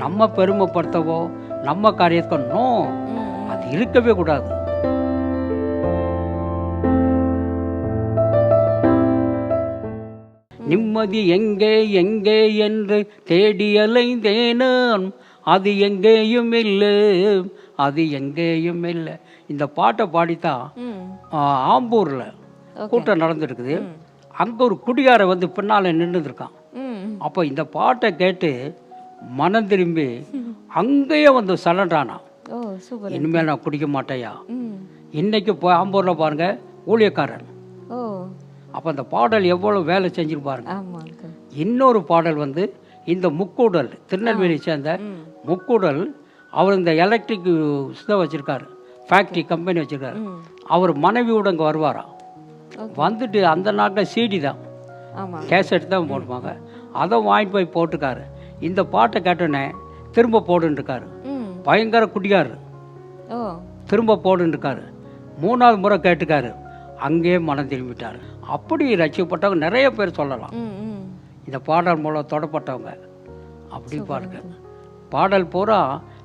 நம்ம பெருமைப்படுத்தவோ நம்ம காரியத்துக்கோ நோ. அது இருக்கவே கூடாது. நிம்மதி எங்கே எங்கே என்று தேடி அலைந்தேனான் அது எங்கேயும் இல்லை. அது எங்கேயும் இல்லை. இந்த பாட்டை பாடித்தான். ஆம்பூரில் கூட்டம் நடந்துருக்குது. அங்கே ஒரு குடிகார வந்து பின்னால் நின்றுருக்கான். அப்போ இந்த பாட்டை கேட்டு மனம் திரும்பி அங்கேயே வந்து சூப்பர். இனிமேல் நான் குடிக்க மாட்டேயா? இன்னைக்கு ஆம்பூரில் பாருங்க ஊழியக்காரன். அப்போ அந்த பாடல் எவ்வளோ வேலை செஞ்சிருப்பாருங்க இன்னொரு பாடல் வந்து இந்த முக்கூடல் திருநெல்வேலி சேர்ந்த முக்கூடல் அவர் இந்த எலக்ட்ரிக் இதை வச்சுருக்காரு ஃபேக்ட்ரி கம்பெனி வச்சுருக்காரு. அவர் மனைவியோட இங்கே வருவாராம் வந்துட்டு அந்த நாட்டில் சிடி தான். கேசட் தான் போடுவாங்க. அதை வாங்கிட்டு போய் போட்டுக்காரு இந்த பாட்டை கேட்டோன்னே திரும்ப போடுன்ருக்காரு பயங்கர ஓ. திரும்ப போடுன்ருக்காரு மூணாவது முறை கேட்டுக்காரு. அங்கேயே மனம் திரும்பிட்டார். அப்படி ரசிக்கப்பட்டவங்க நிறைய பேர் சொல்லலாம். இந்த பாடல் மூலம் தொடப்பட்டவங்க. அப்படி பாருங்க பாடல் பூரா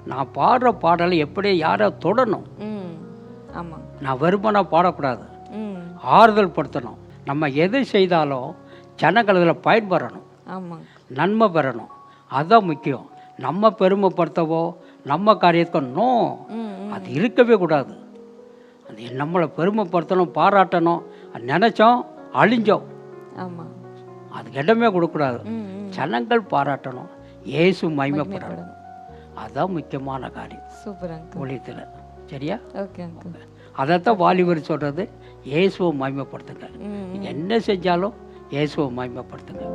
நான் பாடுற பாடலை எப்படி யாரை தொடணும். நான் வெறுமனாக பாடக்கூடாது. ஆறுதல் படுத்தணும். நம்ம எது செய்தாலும் ஜனங்கள் அதில் பயன்பெறணும். நன்மை பெறணும். அதுதான் முக்கியம். நம்ம பெருமைப்படுத்தவோ நம்ம காரியத்துக்கோ நோ. அது இருக்கவே கூடாது. அது நம்மளை பெருமைப்படுத்தணும் பாராட்டணும் நினச்சோம் அழிஞ்சோம். ஆமா. அதுக்கு இடமே கொடுக்கக்கூடாது. ஜனங்கள் பாராட்டணும் இயேசு மகிமைப்படணும். அதுதான் முக்கியமான காரியம். சூப்பர் ஊழியத்தில் சரியா? ஓகே அதைத்தான் வாலிபர் சொல்கிறது இயேசுவை மகிமைப்படுத்துங்க. என்ன செஞ்சாலும் இயேசுவை மகிமைப்படுத்துங்க.